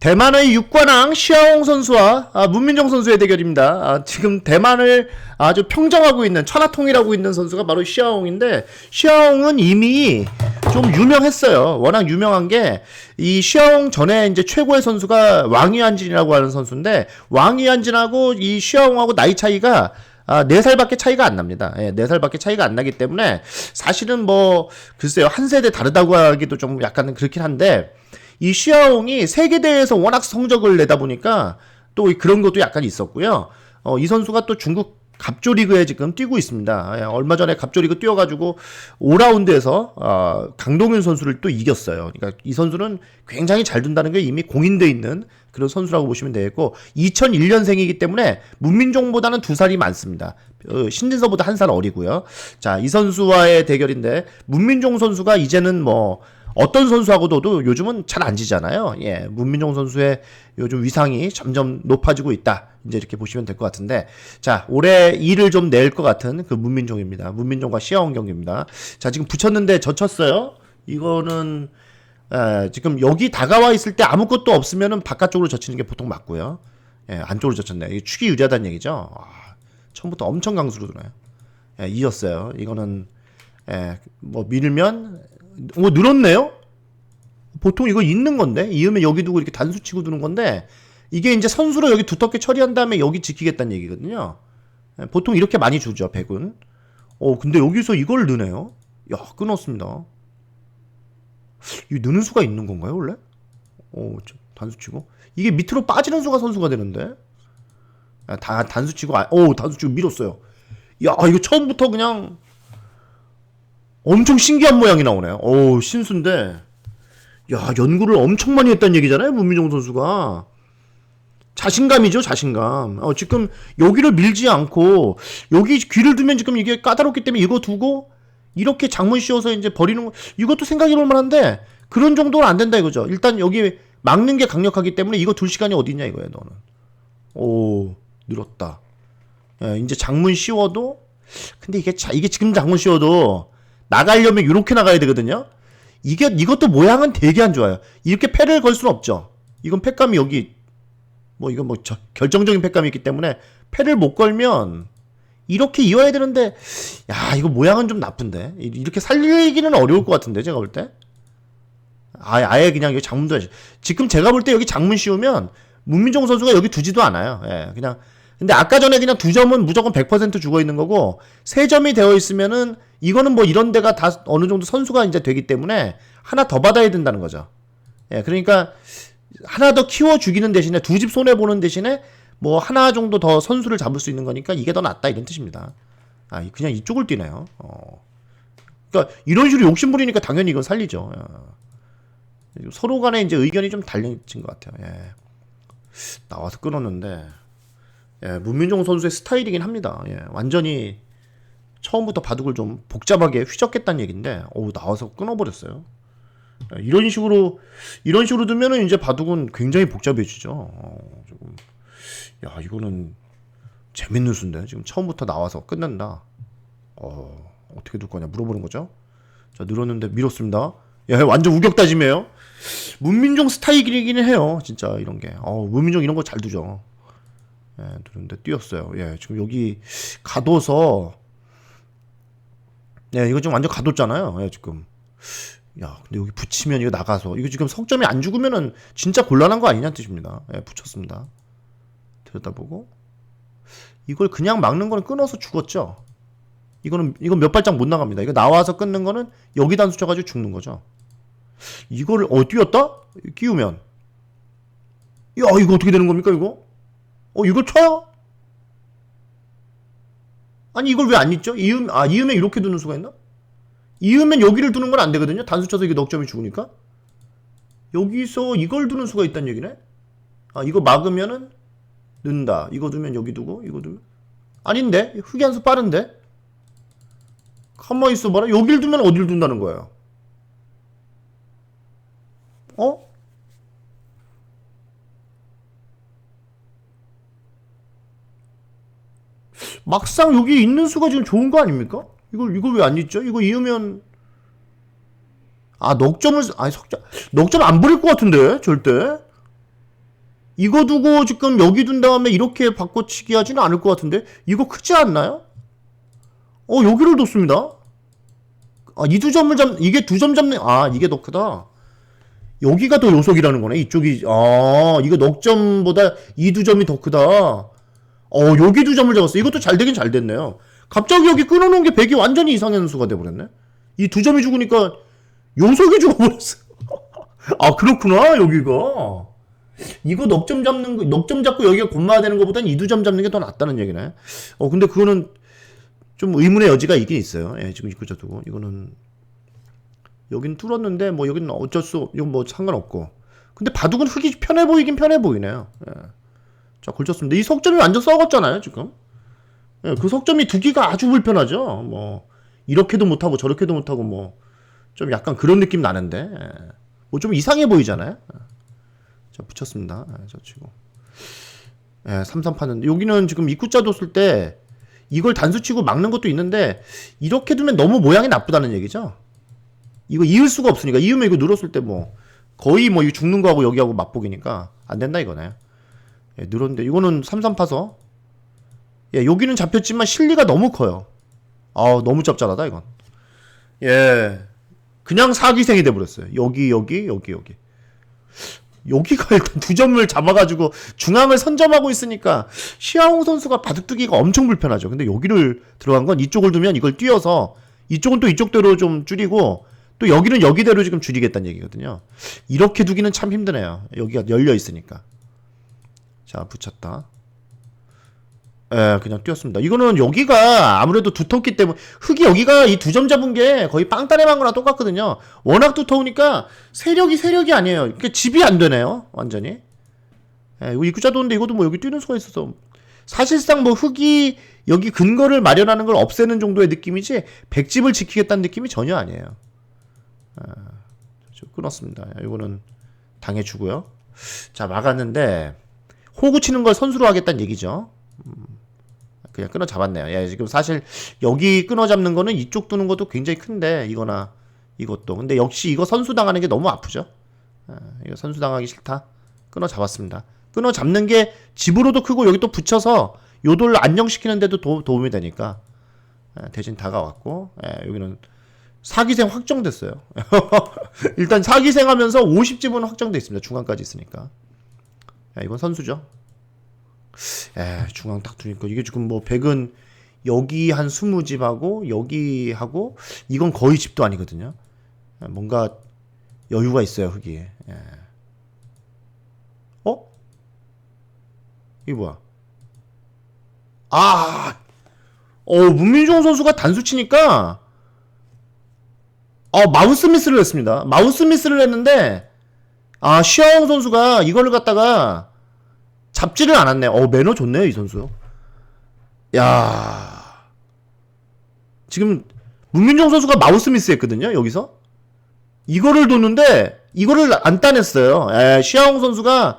대만의 육관왕 시아옹 선수와 아, 문민정 선수의 대결입니다. 아, 지금 대만을 아주 평정하고 있는 천하통일하고 있는 선수가 바로 시아옹인데 시아옹은 이미 좀 유명했어요. 워낙 유명한 게 이 시아옹 전에 이제 최고의 선수가 왕위안진이라고 하는 선수인데 왕위안진하고 이 시아옹하고 나이 차이가 아, 4살밖에 차이가 안 납니다. 예, 4살밖에 차이가 안 나기 때문에 사실은 뭐 글쎄요. 한 세대 다르다고 하기도 좀 약간 그렇긴 한데 이 시아옹이 세계대회에서 워낙 성적을 내다 보니까 또 그런 것도 약간 있었고요. 어, 이 선수가 또 중국 갑조 리그에 지금 뛰고 있습니다. 예, 얼마 전에 갑조 리그 뛰어가지고 5라운드에서 어, 강동윤 선수를 또 이겼어요. 그러니까 이 선수는 굉장히 잘 둔다는 게 이미 공인돼 있는 그런 선수라고 보시면 되겠고 2001년생이기 때문에 문민종보다는 두 살이 많습니다. 어, 신진서보다 한 살 어리고요. 자, 이 선수와의 대결인데 문민종 선수가 이제는 뭐 어떤 선수하고도 요즘은 잘 안 지잖아요. 예, 문민종 선수의 요즘 위상이 점점 높아지고 있다. 이제 이렇게 보시면 될 것 같은데, 자 올해 2를 좀낼 것 같은 그 문민종입니다. 문민종과 시아원 경기입니다. 자 지금 붙였는데 젖혔어요. 이거는 에, 지금 여기 다가와 있을 때 아무것도 없으면은 바깥쪽으로 젖히는 게 보통 맞고요. 예, 안쪽으로 젖혔네. 이게 축이 유리하다는 얘기죠. 아, 처음부터 엄청 강수로 두나요? 예, 이었어요. 이거는 예, 뭐 밀면 오 늘었네요. 보통 이거 있는 건데 이으면 여기 두고 이렇게 단수 치고 두는 건데 이게 이제 선수로 여기 두텁게 처리한 다음에 여기 지키겠다는 얘기거든요. 예, 보통 이렇게 많이 주죠 백은. 어 근데 여기서 이걸 넣네요. 야 끊었습니다. 이 느는 수가 있는 건가요 원래? 어 저, 단수 치고 이게 밑으로 빠지는 수가 선수가 되는데 아, 다 단수 치고 아, 오 단수 치고 밀었어요. 야 이거 처음부터 그냥 엄청 신기한 모양이 나오네요. 오 신수인데 야 연구를 엄청 많이 했다는 얘기잖아요 문민종 선수가 자신감이죠 자신감. 어, 지금 여기를 밀지 않고 여기 귀를 두면 지금 이게 까다롭기 때문에 이거 두고 이렇게 장문 씌워서 이제 버리는 거 이것도 생각해볼 만한데 그런 정도는 안 된다 이거죠. 일단 여기 막는 게 강력하기 때문에 이거 둘 시간이 어딨냐 이거예요 너는. 오 늘었다. 예, 이제 장문 씌워도 근데 이게 자, 이게 지금 장문 씌워도 나가려면 이렇게 나가야 되거든요. 이게 이것도 모양은 되게 안 좋아요. 이렇게 패를 걸 수는 없죠. 이건 패감이 여기 뭐 이건 뭐 저, 결정적인 패감이 있기 때문에 패를 못 걸면 이렇게 이어야 되는데 야 이거 모양은 좀 나쁜데 이- 이렇게 살리기는 어려울 것 같은데 제가 볼 때. 아예, 아예 그냥 여기 장문도 해야지. 지금 제가 볼 때 여기 장문 씌우면 문민종 선수가 여기 두지도 않아요. 예, 그냥. 근데 아까 전에 그냥 두 점은 무조건 100% 죽어 있는 거고 세 점이 되어 있으면은 이거는 뭐 이런 데가 다 어느 정도 선수가 이제 되기 때문에 하나 더 받아야 된다는 거죠. 예, 그러니까 하나 더 키워 죽이는 대신에 두 집 손해 보는 대신에 뭐 하나 정도 더 선수를 잡을 수 있는 거니까 이게 더 낫다 이런 뜻입니다. 아, 그냥 이쪽을 뛰네요. 어. 그러니까 이런 식으로 욕심 부리니까 당연히 이건 살리죠. 예. 서로 간에 이제 의견이 좀 달려진 것 같아요. 예. 나와서 끊었는데, 예, 문민종 선수의 스타일이긴 합니다. 예, 완전히 처음부터 바둑을 좀 복잡하게 휘젓겠다는 얘기인데, 오, 나와서 끊어버렸어요. 예, 이런 식으로, 이런 식으로 두면은 이제 바둑은 굉장히 복잡해지죠. 어, 조금, 야, 이거는 재밌는 수인데, 지금 처음부터 나와서 끝낸다. 어, 어떻게 둘 거냐 물어보는 거죠. 자, 늘었는데 밀었습니다. 예, 완전 우격다짐이에요. 문민종 스타일이기는 해요. 진짜 이런 게. 어, 문민종 이런 거 잘 두죠. 예, 두는데 뛰었어요. 예, 지금 여기 가둬서 예, 이거 지금 완전 가뒀잖아요. 예, 지금. 야, 근데 여기 붙이면 이거 나가서 이거 지금 석점이 안 죽으면은 진짜 곤란한 거 아니냐는 뜻입니다. 예, 붙였습니다. 들여다보고 이걸 그냥 막는 거는 끊어서 죽었죠. 이거는 이건 몇 발짝 못 나갑니다. 이거 나와서 끊는 거는 여기 단수 쳐가지고 죽는 거죠. 이거를 어 뛰었다? 끼우면 야 이거 어떻게 되는 겁니까 이거? 어 이걸 쳐요? 아니 이걸 왜안 잊죠? 이음 아 이음에 이렇게 두는 수가 있나? 이으면 여기를 두는 건 안 되거든요. 단수 쳐서 이게 넉점이 죽으니까 여기서 이걸 두는 수가 있다는 얘기네. 아 이거 막으면은 는다. 이거 두면 여기 두고 이거 두면 아닌데 흑이 한 수 빠른데 가만히 있어봐라. 여길 두면 어딜 둔다는 거예요? 어? 막상 여기 있는 수가 지금 좋은 거 아닙니까? 이걸 이걸 왜안 잊죠? 이거 이으면 아 넉점을 아니 석점 넉점 안 부릴 것 같은데 절대 이거 두고 지금 여기 둔 다음에 이렇게 바꿔치기 하지는 않을 것 같은데 이거 크지 않나요? 어 여기를 뒀습니다. 아, 이 두 점을 잡 이게 두 점 잡는 아 이게 더 크다. 여기가 더 요속이라는 거네. 이쪽이 아 이거 넉 점보다 이 두 점이 더 크다. 어 여기 두 점을 잡았어. 이것도 잘 되긴 잘 됐네요. 갑자기 여기 끊어놓은 게 백이 완전히 이상현 수가 돼버렸네. 이 두 점이 죽으니까 요속이 죽어버렸어. 아 그렇구나 여기가. 이거 넉점 잡는 거, 넉점 잡고 여기가 곤마야 되는 것보다는 이두 점 잡는 게 더 낫다는 얘기네. 어 근데 그거는 좀 의문의 여지가 있긴 있어요. 예, 지금 입구자 두고 이거는 여긴 뚫었는데 뭐 여기는 어쩔 수 이건 뭐 상관없고. 근데 바둑은 흙이 편해 보이긴 편해 보이네요. 예. 자 걸쳤습니다. 이 석점이 완전 썩었잖아요 지금. 예, 그 석점이 두기가 아주 불편하죠. 뭐 이렇게도 못하고 저렇게도 못하고 뭐 좀 약간 그런 느낌 나는데 뭐좀 이상해 보이잖아요. 예. 자 붙였습니다. 예, 저 치고. 예, 3-3 파는데 여기는 지금 입구자 뒀을 때 이걸 단수 치고 막는 것도 있는데 이렇게 두면 너무 모양이 나쁘다는 얘기죠. 이거 이을 수가 없으니까 이으면 이거 늘었을 때 뭐 거의 뭐이 죽는 거하고 여기하고 맞보기니까 안 된다 이거네. 예, 늘었는데 이거는 3-3 파서 예, 여기는 잡혔지만 실리가 너무 커요. 아, 너무 짭짤하다 이건. 예. 그냥 사기생이 돼 버렸어요. 여기 여기 여기 여기. 여기가 일단 두 점을 잡아가지고 중앙을 선점하고 있으니까 시아홍 선수가 바둑두기가 엄청 불편하죠. 근데 여기를 들어간 건 이쪽을 두면 이걸 띄어서 이쪽은 또 이쪽대로 좀 줄이고 또 여기는 여기대로 지금 줄이겠다는 얘기거든요. 이렇게 두기는 참 힘드네요. 여기가 열려 있으니까. 자 붙였다. 예, 그냥 뛰었습니다. 이거는 여기가 아무래도 두텁기 때문에 흙이 여기가 이 두 점 잡은 게 거의 빵따레 만 거나 똑같거든요. 워낙 두터우니까 세력이 세력이 아니에요. 그러니까 집이 안 되네요. 완전히. 예, 이거 입구자 도는데 이것도 뭐 여기 뛰는 수가 있어서 사실상 뭐 흙이 여기 근거를 마련하는 걸 없애는 정도의 느낌이지 백집을 지키겠다는 느낌이 전혀 아니에요. 아, 저 끊었습니다. 이거는 당해주고요. 자 막았는데 호구 치는 걸 선수로 하겠다는 얘기죠. 그냥 끊어 잡았네요. 예, 지금 사실 여기 끊어 잡는 거는 이쪽 두는 것도 굉장히 큰데 이거나 이것도. 근데 역시 이거 선수 당하는 게 너무 아프죠. 아, 이거 선수 당하기 싫다. 끊어 잡았습니다. 끊어 잡는 게 집으로도 크고 여기 또 붙여서 요돌 안정시키는데도 도, 도 움이 되니까 아, 대신 다가왔고 예, 여기는 사기생 확정됐어요. 일단 사기생 하면서 50집은 확정돼 있습니다. 중앙까지 있으니까. 야, 이건 선수죠. 에 중앙 딱 두니까 이게 지금 뭐 백은 여기 한 20집하고 여기 하고 이건 거의 집도 아니거든요. 에, 뭔가 여유가 있어요 흙이. 에. 어? 이게 뭐야? 아, 어 문민종 선수가 단수 치니까 어 마우스 미스를 했습니다. 마우스 미스를 했는데 아 시아홍 선수가 이거를 갖다가 잡지를 않았네. 어, 매너 좋네요, 이 선수. 야 지금, 문민정 선수가 마우스 미스 했거든요, 여기서. 이거를 뒀는데, 이거를 안 따냈어요. 에, 시아홍 선수가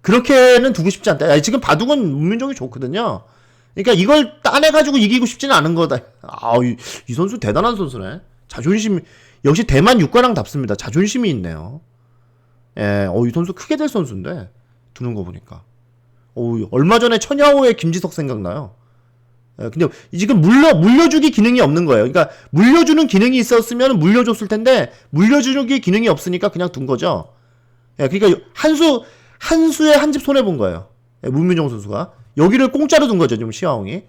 그렇게는 두고 싶지 않다. 야, 지금 바둑은 문민정이 좋거든요. 그러니까 이걸 따내가지고 이기고 싶지는 않은 거다. 아, 이, 이 선수 대단한 선수네. 자존심, 역시 대만 육관왕답습니다. 자존심이 있네요. 예, 어, 이 선수 크게 될 선수인데, 두는 거 보니까. 오, 얼마 전에 천야호의 김지석 생각나요. 예, 근데 지금 물려 물려주기 기능이 없는 거예요. 그러니까 물려주는 기능이 있었으면 물려줬을 텐데 물려주기 기능이 없으니까 그냥 둔 거죠. 예, 그러니까 한수 한 수에 한 집 손해 본 거예요. 예, 문민정 선수가 여기를 공짜로 둔 거죠, 지금 시화홍이.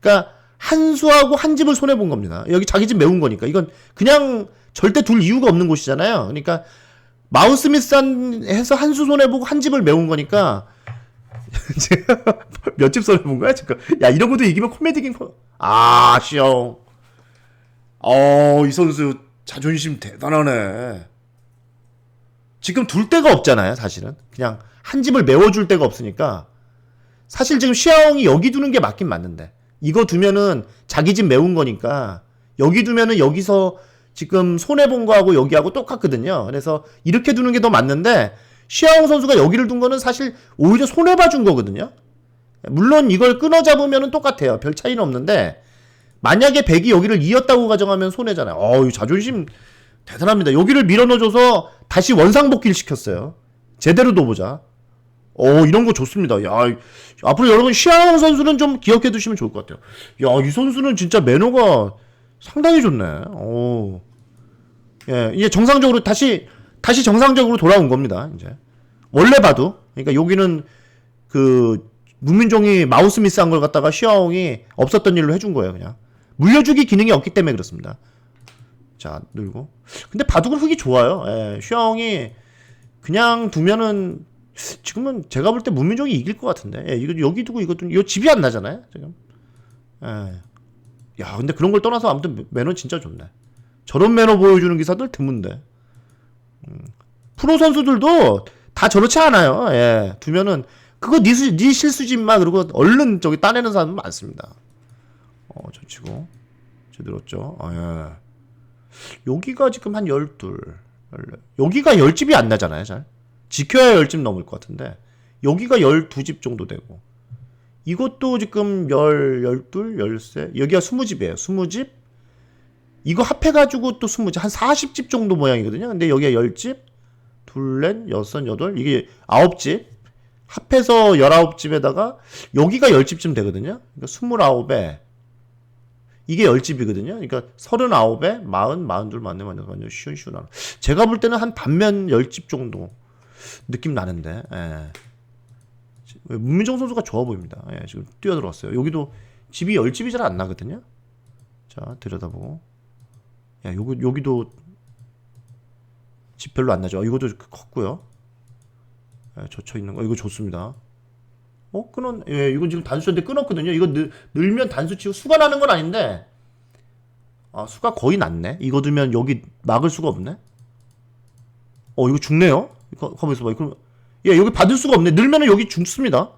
그러니까 한 수하고 한 집을 손해 본 겁니다. 여기 자기 집 메운 거니까 이건 그냥 절대 둘 이유가 없는 곳이잖아요. 그러니까 마우스미스 해서 한수 손해 보고 한 집을 메운 거니까 몇집 손해 본 거야 지금? 야 이런 것도 이기면 코미디긴 코. 아 시영. 어이 선수 자존심 대단하네. 지금 둘 데가 없잖아요 사실은. 그냥 한 집을 메워줄 데가 없으니까. 사실 지금 시아홍이 여기 두는 게 맞긴 맞는데 이거 두면은 자기 집 메운 거니까 여기 두면은 여기서 지금 손해 본 거하고 여기하고 똑같거든요. 그래서 이렇게 두는 게 더 맞는데 시아홍 선수가 여기를 둔 거는 사실 오히려 손해봐 준 거거든요. 물론 이걸 끊어 잡으면 똑같아요. 별 차이는 없는데 만약에 백이 여기를 이었다고 가정하면 손해잖아요. 어우 자존심 대단합니다. 여기를 밀어넣어줘서 다시 원상복귀를 시켰어요. 제대로 둬보자. 어, 이런 거 좋습니다. 야, 이- 앞으로 여러분 시아옹 선수는 좀 기억해 두시면 좋을 것 같아요. 야, 이 선수는 진짜 매너가 상당히 좋네. 오. 예, 이제 정상적으로 다시 다시 정상적으로 돌아온 겁니다. 이제 원래 봐도 그러니까 여기는 그 문민종이 마우스 미스 한 걸 갖다가 시아옹이 없었던 일로 해준 거예요. 그냥 물려주기 기능이 없기 때문에 그렇습니다. 자 늘고 근데 바둑은 흙이 좋아요. 예, 시아옹이 그냥 두면은 지금은 제가 볼 때 문민종이 이길 것 같은데 예, 이거 여기 두고 이것도 이거 집이 안 나잖아요. 지금. 예. 야 근데 그런 걸 떠나서 아무튼 매너 진짜 좋네. 저런 매너 보여주는 기사들 드문데. 음. 프로 선수들도 다 저렇지 않아요. 예. 두면은 그거 네, 수, 네 실수지 마 그러고 얼른 저기 따내는 사람 많습니다. 어, 저 치고 저 들었죠. 아, 예. 여기가 지금 한 열둘, 열네. 여기가 열 집이 안 나잖아요, 잘. 지켜야 열집 넘을 것 같은데 여기가 열두 집 정도 되고 이것도 지금 열, 열둘, 열세 여기가 스무 집이에요. 스무 집. 이거 합해가지고 또 스무 집, 한 40집 정도 모양이거든요. 근데 여기가 열 집, 둘, 넷, 여섯, 여덟, 이게 아홉 집. 합해서 열아홉 집에다가 여기가 열 집쯤 되거든요. 그러니까 스물아홉에 이게 열 집이거든요. 그러니까 서른아홉에 마흔, 마흔둘, 마흔네, 마흔여섯, 마흔여덟, 쉬운, 쉬운 하나. 제가 볼 때는 한 반면 열집 정도 느낌 나는데. 예. 문민정 선수가 좋아 보입니다. 예, 지금 뛰어들어왔어요. 여기도 집이 열 집이 잘 안 나거든요. 자 들여다보고. 야 여기 여기도 집 별로 안 나죠. 아, 이것도 컸고요. 예, 젖혀 있는 거 이거 좋습니다. 어 끊었 예 이건 지금 단수인데 끊었거든요. 이거 늘, 늘면 단수 치고 수가 나는 건 아닌데 아 수가 거의 났네. 이거 두면 여기 막을 수가 없네. 어 이거 죽네요. 가- 가만 있어 봐. 그럼 예 여기 받을 수가 없네. 늘면은 여기 죽습니다.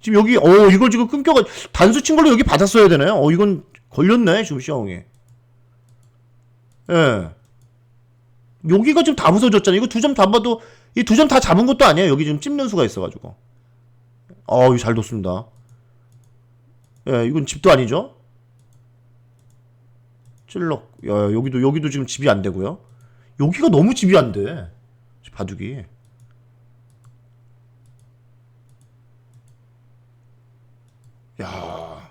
지금 여기 어 이걸 지금 끊겨가 단수 친 걸로 여기 받았어야 되네. 어 이건 걸렸네 지금 시아옹이. 예. 여기가 지금 다 부서졌잖아요. 이거 두 점 다 봐도 이 두 점 다 잡은 것도 아니에요. 여기 지금 찝는 수가 있어가지고. 어, 이거 잘 뒀습니다. 예, 이건 집도 아니죠? 찔럭. 야, 여기도 여기도 지금 집이 안 되고요. 여기가 너무 집이 안 돼. 바둑이. 야.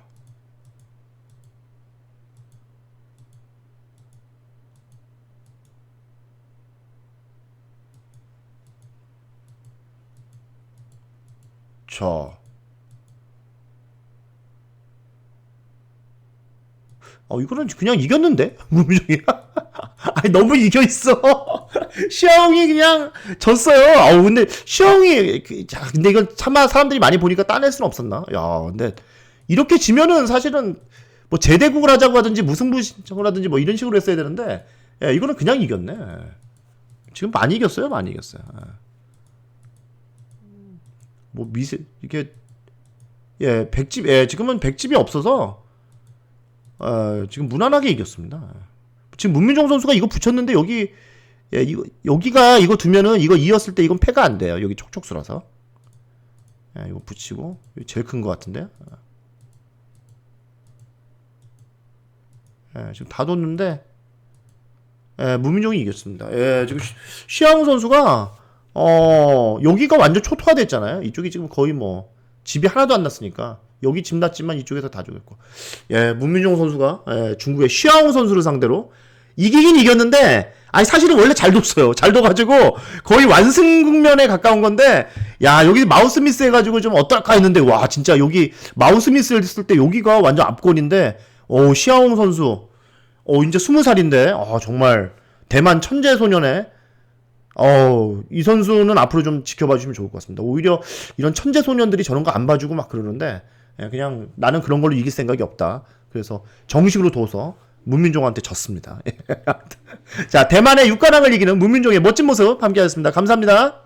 자. 어, 이거는 그냥 이겼는데? 무명이야? 아니, 너무 이겨있어. 시아옹이 그냥 졌어요. 아우, 근데, 그, 자, 근데 이건 차마 사람들이 많이 보니까 따낼 수는 없었나? 야, 근데, 이렇게 지면은 사실은, 뭐, 제대국을 하자고 하든지, 무승부 신청을 하든지, 뭐, 이런 식으로 했어야 되는데, 야, 이거는 그냥 이겼네. 지금 많이 이겼어요, 많이 이겼어요. 예. 뭐, 미세, 이게, 예, 백집, 예, 지금은 백집이 없어서, 어, 지금 무난하게 이겼습니다. 지금 문민종 선수가 이거 붙였는데 여기 예, 이거 여기가 이거 두면은 이거 이었을 때 이건 패가 안 돼요. 여기 촉촉수라서. 예, 이거 붙이고 제일 큰 것 같은데. 예, 지금 다 뒀는데 예, 문민종이 이겼습니다. 예, 지금 시- 시아웅 선수가 어 여기가 완전 초토화됐잖아요. 이쪽이 지금 거의 뭐 집이 하나도 안 났으니까 여기 집 났지만 이쪽에서 다 죽였고 예, 문민종 선수가 예, 중국의 시아옹 선수를 상대로 이기긴 이겼는데 아니 사실은 원래 잘 뒀어요. 잘 둬가지고 거의 완승 국면에 가까운 건데 야 여기 마우스 미스 해가지고 좀 어떨까 했는데 와 진짜 여기 마우스 미스를 했을 때 여기가 완전 압권인데 오 시아옹 선수 어 이제 스무 살인데 아 정말 대만 천재 소년의 어, 이 선수는 앞으로 좀 지켜봐 주시면 좋을 것 같습니다. 오히려 이런 천재 소년들이 저런 거 안 봐주고 막 그러는데 예, 그냥 나는 그런 걸로 이길 생각이 없다. 그래서 정식으로 둬서 문민종한테 졌습니다. 자, 대만의 육가랑을 이기는 문민종의 멋진 모습 함께하셨습니다. 감사합니다.